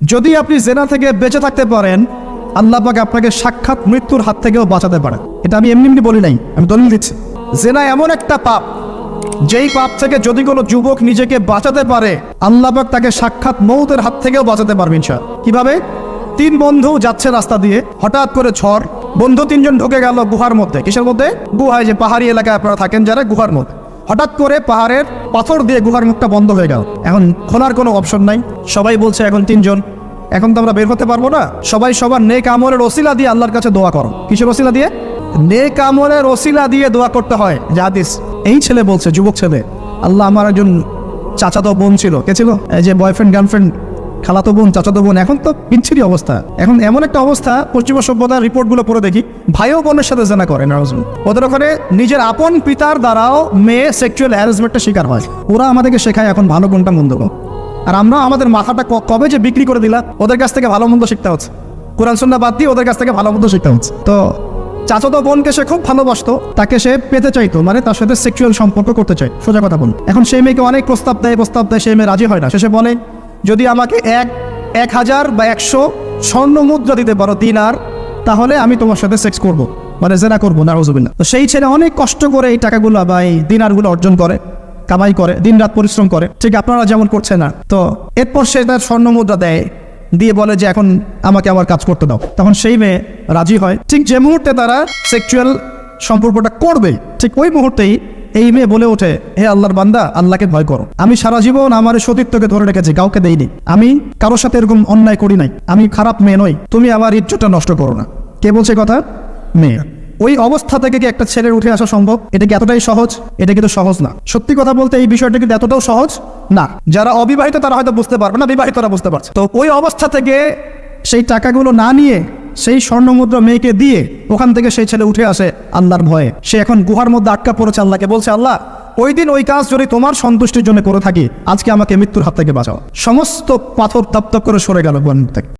যদি আপনি জেনা থেকে বেঁচে থাকতে পারেন, আল্লাহ আপনাকে সাক্ষাৎ মৃত্যুর হাত থেকেও বাঁচাতে পারে। এটা আমি এমনি এমনি বলি নাই, আমি দলিল দিচ্ছি। জেনা এমন একটা পাপ, যেই পাপ থেকে যদি কোনো যুবক নিজেকে বাঁচাতে পারে, আল্লাহ পাক তাকে সাক্ষাৎ মৌতের হাত থেকেও বাঁচাতে পারবে ইনশা কীভাবে? তিন বন্ধু যাচ্ছে রাস্তা দিয়ে, হঠাৎ করে ঝড়, বন্ধু তিনজন ঢুকে গেল গুহার মধ্যে। কিসের মধ্যে? গুহায় যে পাহাড়ি এলাকায় আপনারা থাকেন, যারা গুহার মধ্যে। হঠাৎ করে পাহাড়ের পাথর দিয়ে গুহার মুখটা বন্ধ হয়ে গেল। এখন খোলার কোনো অপশন নাই। সবাই বলছে, এখন তিনজন। এখন তো আমরা বের হতে পারব না। সবাই সবার নেক আমলের ওসিলা দিয়ে আল্লাহর কাছে দোয়া করো। কিসের ওসিলা দিয়ে? নেক আমলের ওসিলা দিয়ে দোয়া করতে হয়। জাহাদিস, এই ছেলে বলছে, যুবক ছেলে, আল্লাহ আমার একজন চাচাতো বোন ছিল। কে ছিল? যে বয়ফ্রেন্ড গার্লফ্রেন্ড খালাতো বোন, চাচাতো বোন, এখন তো বিচ্ছিরি অবস্থা। এখন এমন একটা অবস্থা, পশ্চিমা সভ্যতার রিপোর্টগুলো পড়ে দেখি, ভাইও বোনের সাথে জানা করে ওদের ওখানে নিজের আপন পিতার দ্বারাও মেয়ে সেক্সুয়াল হ্যারাসমেন্টের শিকার হয়। ওরা আমাদেরকে শেখায় এখন ভালো কোনটা মন্দ আর আমরা আমাদের মাথাটা কবে যে বিক্রি করে দিলাম ওদের কাছ থেকে ভালো মন্দ শিখতে হচ্ছে। কোরআন সন্না বাদ দিয়ে ওদের কাছ থেকে ভালো মন্দ শিখতে হচ্ছে। তো চাচাতো বোনকে সে খুব ভালোবাসতো, তাকে সে পেতে চাইতো মানে তার সাথে সেক্সুয়াল সম্পর্ক করতে চাই সোজা কথা বল এখন সেই মেয়েকে অনেক প্রস্তাব দেয় প্রস্তাব দেয়, সেই মেয়ে রাজি হয় না। শেষে বলে যদি আমাকে এক এক হাজার বা একশো স্বর্ণ মুদ্রা দিতে পারো দিন আর তাহলে আমি তোমার সাথে সেক্স করব মানে জেনা করব না রজবিল্লা তো সেই ছেলে অনেক কষ্ট করে এই টাকাগুলো বা এই দিনারগুলো অর্জন করে, কামাই করে, দিনরাত পরিশ্রম করে। ঠিক আপনারা যেমন করছে না, তো এরপর সে তার স্বর্ণ মুদ্রা দেয়, দিয়ে বলে যে, এখন আমাকে আবার কাজ করতে দাও। তখন সেই মেয়ে রাজি হয়। ঠিক যে মুহূর্তে তারা সেক্সুয়াল সম্পর্কটা করবে ঠিক ওই মুহূর্তেই এই মেয়ে বলে ওঠে, হে আল্লাহর বান্দা, আল্লাহকে ভয় করো। আমি সারা জীবন আমার সতীত্বকে ধরে রেখেছি, কাউকে দেইনি। আমি কারোর সাথে এরকম অন্যায় করি নাই। আমি খারাপ মেয়ে নই। তুমি আমার ইজ্জতটা নষ্ট করো না। কে বলছে কথা? মেয়ে। ওই অবস্থা থেকে কি একটা ছেলের উঠে আসা সম্ভব? এটা কি এতটাই সহজ? এটা কিন্তু সহজ না। সত্যি কথা বলতে এই বিষয়টা কিন্তু এতটাও সহজ? না। যারা অবিবাহিত তারা হয়তো বুঝতে পারবে না, বিবাহিতরা বুঝতে পারছে। তো ওই অবস্থা থেকে সেই টাকাগুলো না নিয়ে সেই স্বর্ণমুদ্রা মেয়েকে দিয়ে ওখান থেকে সেই ছেলে উঠে আসে আল্লাহর ভয়ে। সে এখন গুহার মধ্যে আটকা পড়েছে, আল্লাহকে বলছে, আল্লাহ, ওই দিন ওই কাজ যদি তোমার সন্তুষ্টির জন্য করে থাকি, আজকে আমাকে মৃত্যুর হাত থেকে বাঁচাও। সমস্ত পাথর তাপ তাপ করে সরে গেল গুহার থেকে।